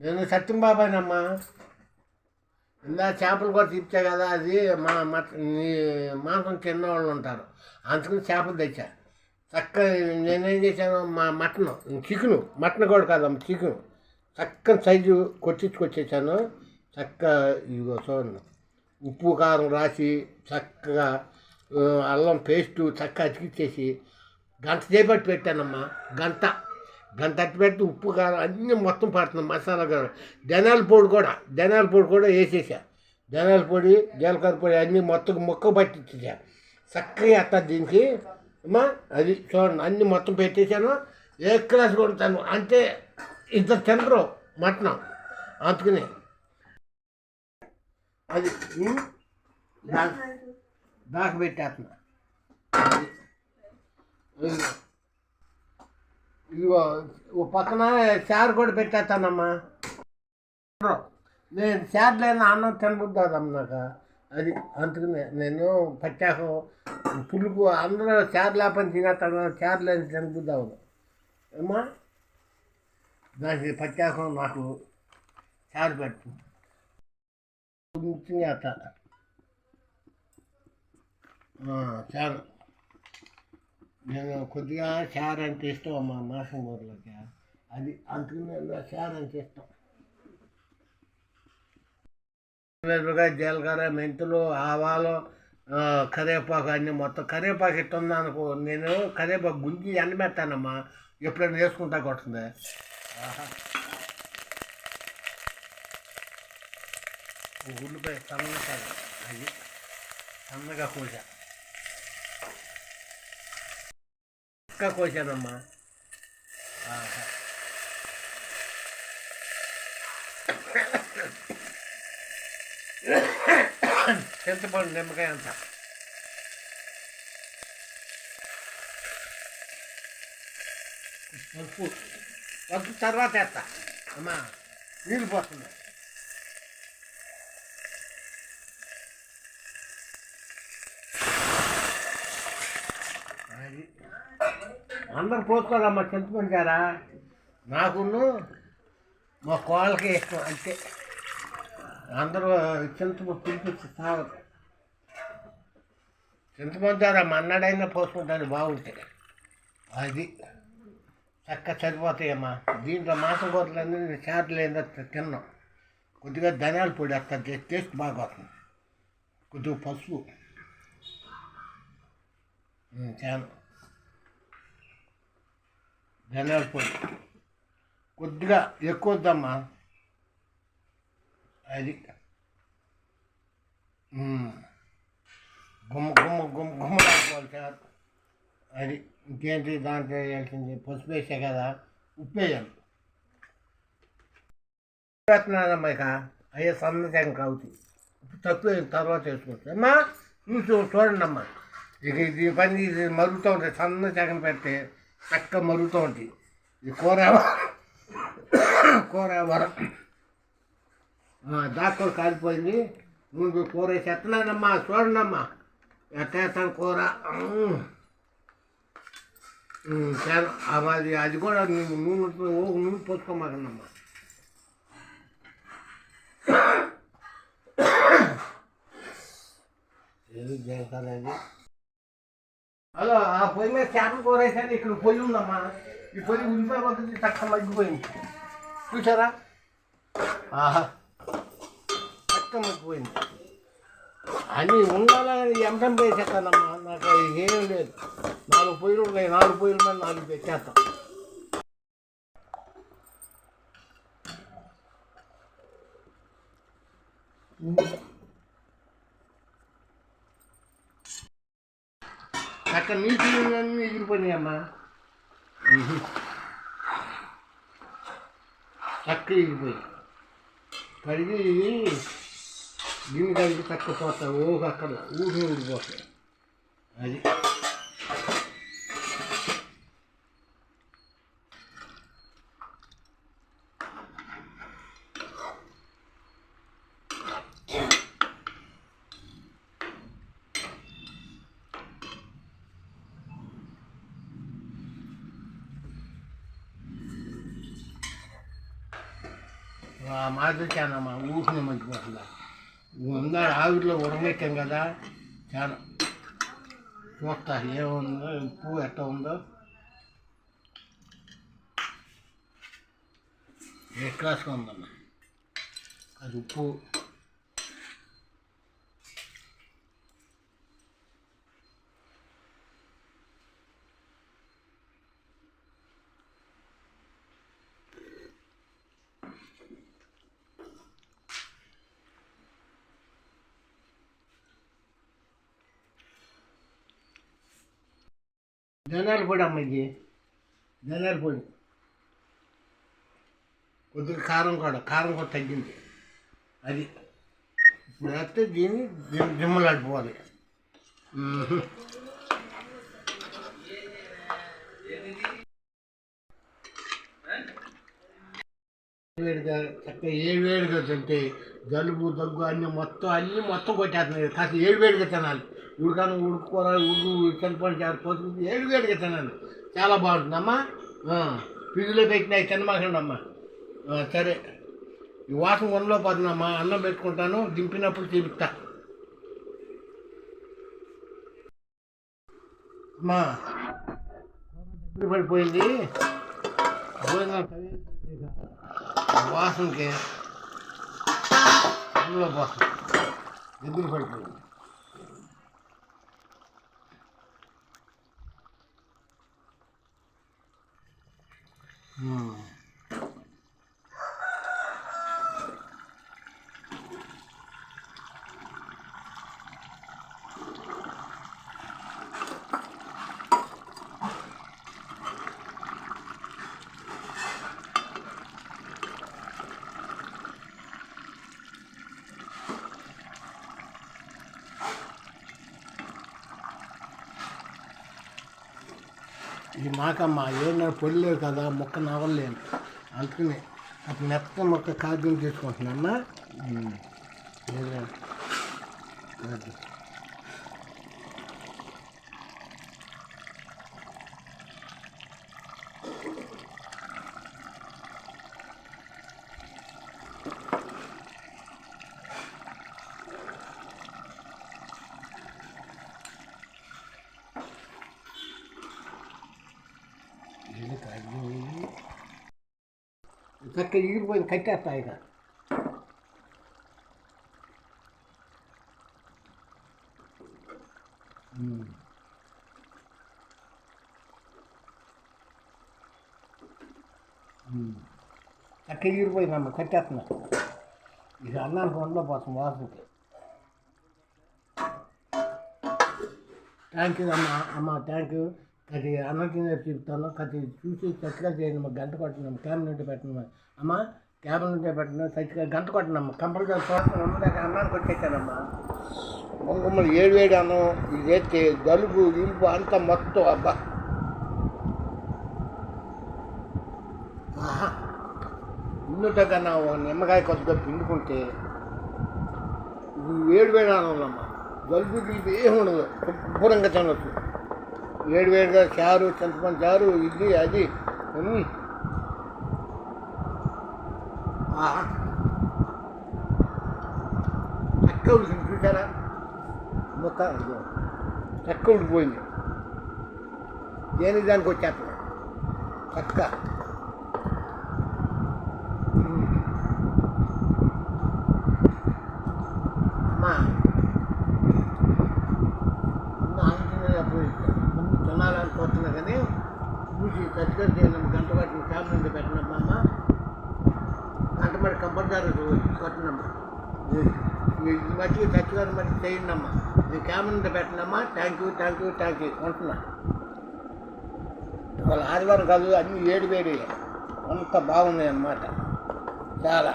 నేను సత్యం బాబానమ్మా ఇందా చేపలు కూడా తీర్చా కదా అది మా మట్ నీ మాంసం చిన్న వాళ్ళు ఉంటారు. అందుకని చేపలు తెచ్చా. చక్కగా నేనేం చేశాను మా మటన్ చికెను మటన్ కూడా కాదమ్మా చికెను. చక్కని సైజు కొట్టించుకొచ్చేసాను. చక్కగా ఇదిగో చూడండి. ఉప్పు కారం రాసి చక్కగా అల్లం పేస్టు చక్కగా అతికిచ్చేసి గంట చేపట్టి పెట్టానమ్మా. గంట. గంట అట్టి పెట్టి ఉప్పు కారం అన్నీ మొత్తం పడుతున్నాం మసాలా కారం ధనియాల పొడి కూడా ధనియాల పొడి కూడా వేసేసా. ధనియాల పొడి జీలకర్ర పొడి అన్నీ మొత్తం మొక్క పట్టించేసా. చక్కగా అత్త దీనికి. అమ్మా అది చూడండి అన్నీ మొత్తం పెట్టేశాను. ఏ క్లాస్ కొడతాను అంటే ఇద్దరు తినరు మటన్. అందుకని. అది దాకా పెట్టేస్తున్నా. అది. ఇదిగో. ఓ పక్కన చారు కూడా పెట్టేస్తానమ్మా. నేను చారు లేని అన్నం తినబుద్దాదమ్మ నాకు. అది అందుకనే నేను పచ్చాక పులుపు అందరూ చారు లేపని తినేస్తాను చారు లేని తినబుద్దావు ఏమ్మా? దానికి పచ్చాకం నాకు చారు పెట్టు. కొంచెం వేస్తా చారు నేను కొద్దిగా షేర్ అంటే ఇష్టం అమ్మా మాసం అది అందుకని నేను అంటే ఇష్టం జీలకర్ర మెంతులు ఆవాలు కరివేపాకు అన్నీ మొత్తం కరివేపాకు ఇట్ట ఉందనుకో నేను కరివేపాకు గుంజి ఎండబెట్టానమ్మా. ఎప్పుడైనా వేసుకుంటా కొడుతుంది. ఆహా. ఉల్లిపాయ సన్నగా అది సన్నగా కోసా. చక్కగా కోసానమ్మా చింతపండు నిమ్మకాయ అంత. ఉప్పు. వద్దు తర్వాత వేస్తా. అమ్మా నీళ్ళు పోతుంది అది అందరు పోసుకోవాలమ్మా చింతపండు గారా నాకును మా కోళ్ళకి ఇష్టం అంతే. అందరూ చింతపండు పిలిపించి తాగదు చింతపండు ద్వారా మన్నాడైనా పోసుకుంటాను బాగుంటే. అది చక్క సరిపోతాయమ్మా. దీంట్లో మాంసం కూరలన్నీ చారులు తిన్నాం. కొద్దిగా ధనియాల పొడి వస్తుంది టేస్ట్ బాగా వస్తుంది కొద్దిగా పసుపు. చాలా. ధనియాల పొడి కొద్దిగా ఎక్కువ వద్దమ్మా. అది. గుమ్మ గుమ్మ గుమ్మ గుమ్మ రాసుకోవాలి సార్. అది ఇంకేంటి దాంట్లో వేయాల్సింది? పసుపు వేసే కదా. ఉప్పు వేయాలి. వేస్తున్నానమ్మా ఇక. అయ్యే సన్న కావుతుంది ఉప్పు తక్కువ తర్వాత వేసుకోవచ్చు. అమ్మా చూసి చూడండి అమ్మా ఇక ఇది పని ఇది మరుగుతూ ఉంటుంది సన్న తెగన పెడితే చక్కగా మరుగుతూ ఉంటుంది ఇది కూర కూర వరం కాలిపోయింది. నువ్వు కూర వేసి ఎత్తనానమ్మా చూడనమ్మా ఎత్తేస్తాను కూర. అది అది కూడా నువ్వు నూనె ఓ నూనె పోసుకోమాకన్నమ్మా ఏది జీలకర్ర హలో ఆ పొయ్యి మీద చేపల కూర ఇక్కడ పొయ్యి ఉందమ్మా. ఈ పొయ్యి ఉల్లిపాయ పక్కకి తక్కువ మగ్గిపోయింది. చూసారా ఆహా. తక్కువ మగ్గిపోయింది. అన్నీ ఉండాలని ఎంతం వేసేస్తానమ్మా? నాకు అది ఏం లేదు. నాలుగు పొయ్యిలు ఉన్నాయి నాలుగు పొయ్యిల మీద నాలుగు పెట్టేస్తాం. అక్కడ నీటి అన్నీ ఎగిరిపోయినాయమ్మా. చక్క ఎగిరిపోయి. కడిగి గిన్నె కడిగి చక్క పోతా ఊహ అక్కడ ఊరి ఊడిపోతాయి. అది. ఆ మా ఊసిన మంచి వస్తుందా ఉందా ఆవిరిలో ఉడమెట్టాం కదా చాలా. చూస్తా ఏముందో ఉప్పు ఎట్ట ఉందో. ఏ క్లాస్గా ఉందమ్మా? అది ఉప్పు. ధనియాల పొడి అమ్మ ఇది. ధనియాల పొడి. కొద్దిగా కారం కూడా కారం కూడా తగ్గింది. అది ఇప్పుడు వేస్తే దీన్ని దిమ్ దిమ్మలాడిపోవాలి. వేడిగా చక్కగా ఏడు వేడిగా తింటే జలుబు దగ్గు అన్నీ మొత్తం అన్నీ మొత్తం కొట్టేస్తున్నాయి. కాస్త ఏడు వేడిగా తినాలి. ఉడకాను ఉడుకోరా ఉడు చనిపోయిన చారు పోతుంది. ఏడు వేడిగా చాలా చాలా బాగుంటుందమ్మా ఫ్రిడ్జ్లో పెట్టినాయి తినమాకండి అమ్మా సరే. ఈ వాసన వనలో పోతుందమ్మా అన్నం పెట్టుకుంటాను. దింపినప్పుడు చూపిస్తా అమ్మా పడిపోయింది. వాసనకి అందులో పోతాం దగ్గర పడిపోయింది. ಹಾಂ ఇది మాకమ్మ ఏమన్నా పొడిలేవు కదా మొక్క నవ్వలేను అందుకని అప్పుడు మెత్త మొక్క కాద్యం తీసుకుంటున్నామ్మా ఉమ్. ఏదో. అది. ఇది కాద్యం ఇది. చక్కగా ఇరిగిపోయింది కట్టేస్తా. ఉమ్. చక్కగా ఇరిగిపోయిందమ్మ కట్టేస్తున్నా. ఇది అన్నానికి వండలో పోతాం వాసనకి థ్యాంక్ యూ అమ్మ అమ్మ థ్యాంక్ యూ అది అన్నం తినే చెప్తాను అది చూసి చక్కగా చేయండి గంట కొట్టినాము క్యాబ్ నుండి పెట్టిన అమ్మ క్యాబ్ నుండి పెట్టిన చక్కగా గంట కొట్టినమ్మ కంపల్సరీ చూస్తాను అమ్మదాకా అన్నానికి వచ్చేసానమ్మా మొంగమ్మలు ఏడు వేడి అన్నం ఇది చేస్తే జలుబు ఇంపు అంతా మొత్తం అబ్బా ఆహా. ఇందుట కన్నా ఒక నిమ్మకాయ కొద్దిగా పిండుకుంటే ఇది వేడి వేడి అన్నంలమ్మ జలుబు గిలుబు ఏమి ఉండదు శుభ్రంగా తినవచ్చు వేడి వేడిగా చారు చింతపండు చారు ఇది అది ఉమ్. ఆహా. చక్క ఉడికింది చూసారా మొక్క దానికి వచ్చేస్తుంది చక్క ఉమ్. అమ్మా ముందు ఆలోచనప్పుడు ముందు తినాలనుకుంటున్నా కానీ చూసి చక్కగా చేయను గంట పట్టిన క్యాబ్ నుండి పెట్టినమ్మా అమ్మ గంట మరి కంపల్సరీ కొట్టినమ్మా. ఈ మట్టి చక్కగా మట్టి చేయండమ్మా. మీ camera cap పెట్టినమ్మా. Thank you thank you thank you ఉంటున్నా వాళ్ళ ఆదివారం కాదు అన్నీ ఏడు వేడి అంత బాగున్నాయి అన్నమాట చాలా